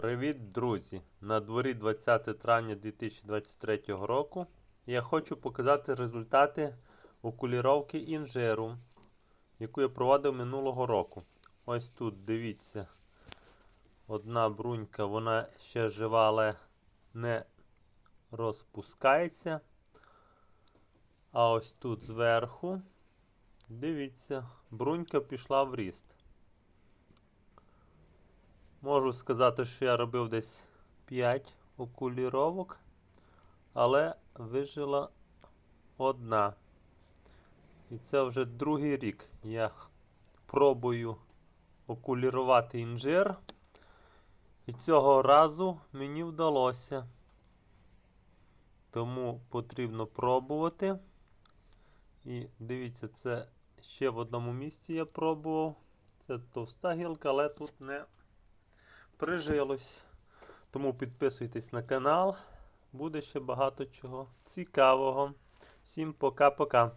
Привіт, друзі! На дворі 20 травня 2023 року. Я хочу показати результати окуліровки інжиру, яку я проводив минулого року. Ось тут дивіться. Одна брунька, вона ще жива, але не розпускається. А ось тут зверху, дивіться, брунька пішла в ріст. Можу сказати, що я робив десь 5 окуліровок, але вижила одна. І це вже другий рік. Я пробую окулірувати інжир. І цього разу мені вдалося. Тому потрібно пробувати. І дивіться, це ще в одному місці я пробував. Це товста гілка, але тут не прижилось. Тому підписуйтесь на канал. Буде ще багато чого цікавого. Всім пока-пока.